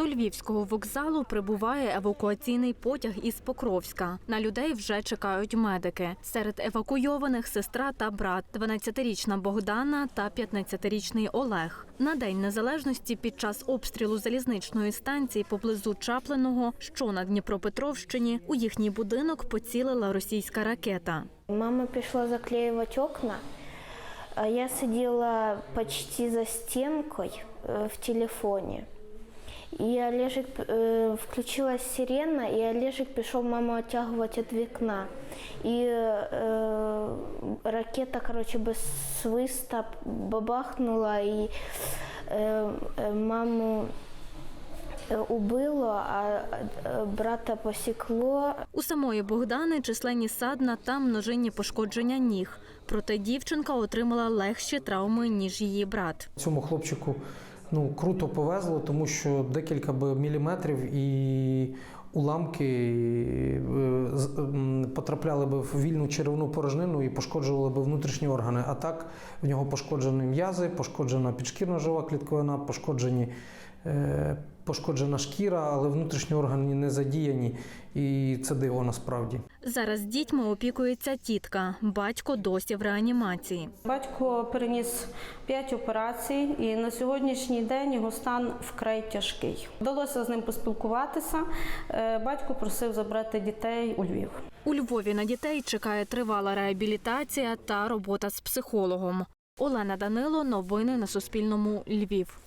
До львівського вокзалу прибуває евакуаційний потяг із Покровська. На людей вже чекають медики. Серед евакуйованих сестра та брат, 12-річна Богдана та 15-річний Олег. На день незалежності під час обстрілу залізничної станції поблизу Чапленого, що на Дніпропетровщині, у їхній будинок поцілила російська ракета. Мама пришла заклеивать окна, я сидела почти за стенкой э, в телефоне. И Олежик, э, включилась сирена, и Олежик пришел маму оттягивать от вікна. И э, ракета, короче, без свиста бабахнула, и э, э, маму э, убило, а э, брата посекло. У самої Богдани численні садна та множинні пошкодження ніг. Проте дівчинка отримала легші травми ніж її брат. Цьому хлопчику ну, круто повезло, тому що декілька би міліметрів і уламки е, потрапляли би в вільну черевну порожнину і пошкоджували би внутрішні органи. А так в нього пошкоджені м'язи, пошкоджена підшкірна жива клітковина, пошкоджені. е, Пошкоджена шкіра, але внутрішні органи не задіяні, і це диво насправді. Зараз дітьми опікується тітка, батько досі в реанімації. Батько переніс 5 операцій, і на сьогоднішній день його стан вкрай тяжкий. Вдалося з ним поспілкуватися. Е, Батько просив забрати дітей у Львів. У Львові на дітей чекає тривала реабілітація та робота з психологом. Олена Данило, новини на Суспільному, Львів.